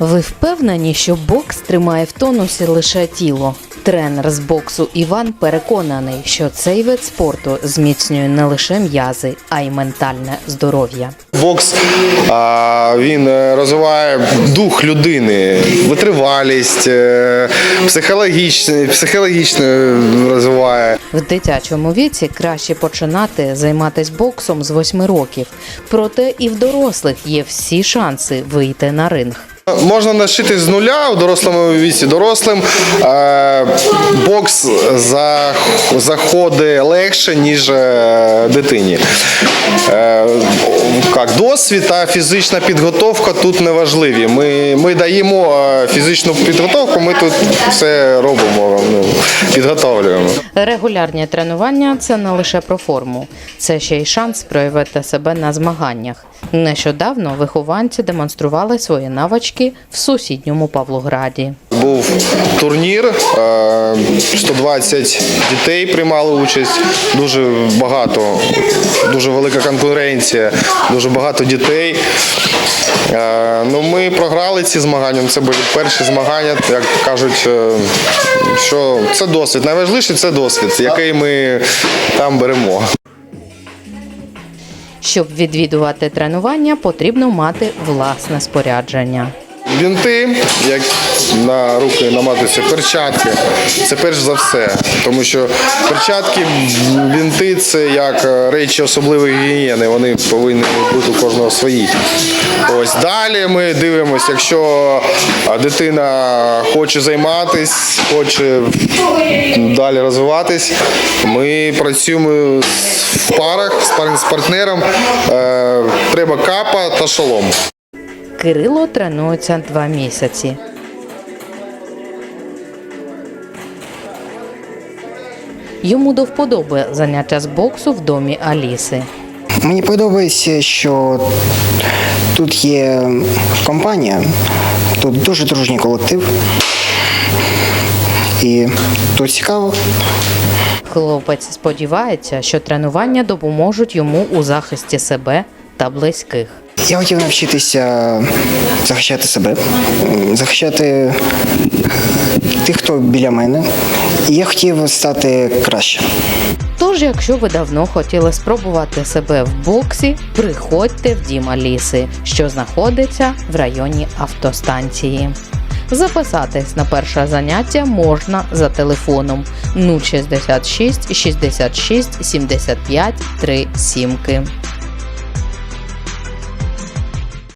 Ви впевнені, що бокс тримає в тонусі лише тіло? Тренер з боксу Іван переконаний, що цей вид спорту зміцнює не лише м'язи, а й ментальне здоров'я. Бокс він е, розвиває дух людини, витривалість, е, психологічне, психологічно розвиває. В дитячому віці краще починати займатися боксом з 8 років. Проте і в дорослих є всі шанси вийти на ринг. Можна навчити з нуля у дорослому віці. Дорослим е, бокс за, заходить легше, ніж е, дитині. Е, досвід та фізична підготовка тут не важливі. Ми, ми даємо фізичну підготовку, ми тут все робимо, ну, підготовлюємо. Регулярні тренування це не лише про форму, це ще й шанс проявити себе на змаганнях. Нещодавно вихованці демонстрували свої навички в сусідньому Павлограді. Був турнір, е, 120 дітей приймали участь, дуже багато, дуже велика конкуренція, дуже багато дітей. Е, Ну, ми програли ці змагання. Це були перші змагання, як кажуть, е, що це досвід. Найважливіше це досвід, який ми там беремо. Щоб відвідувати тренування, потрібно мати власне спорядження. Бінти, як на руки наматуються, перчатки. Це перш за все. Тому що перчатки, бінти це як е, речі особливої гігієни. Вони повинні бути у кожного свої. Ось далі ми дивимося, якщо дитина хоче займатися, хоче далі розвиватись, ми працюємо в парах з партнером. Е, Треба капа та шолом. Кирило тренується два місяці. Йому до вподоби заняття з боксу в домі Аліси. Мені подобається, що тут є компанія, тут дуже дружній колектив. І тут цікаво. Хлопець сподівається, що тренування допоможуть йому у захисті себе та близьких. Я хотів навчитися захищати себе, захищати тих, хто біля мене. І я хотів стати краще. Тож, якщо ви давно хотіли спробувати себе в боксі, приходьте в дім Аліси, що знаходиться в районі автостанції. Записатись на перше заняття можна за телефоном 066 66 75 3 сімки.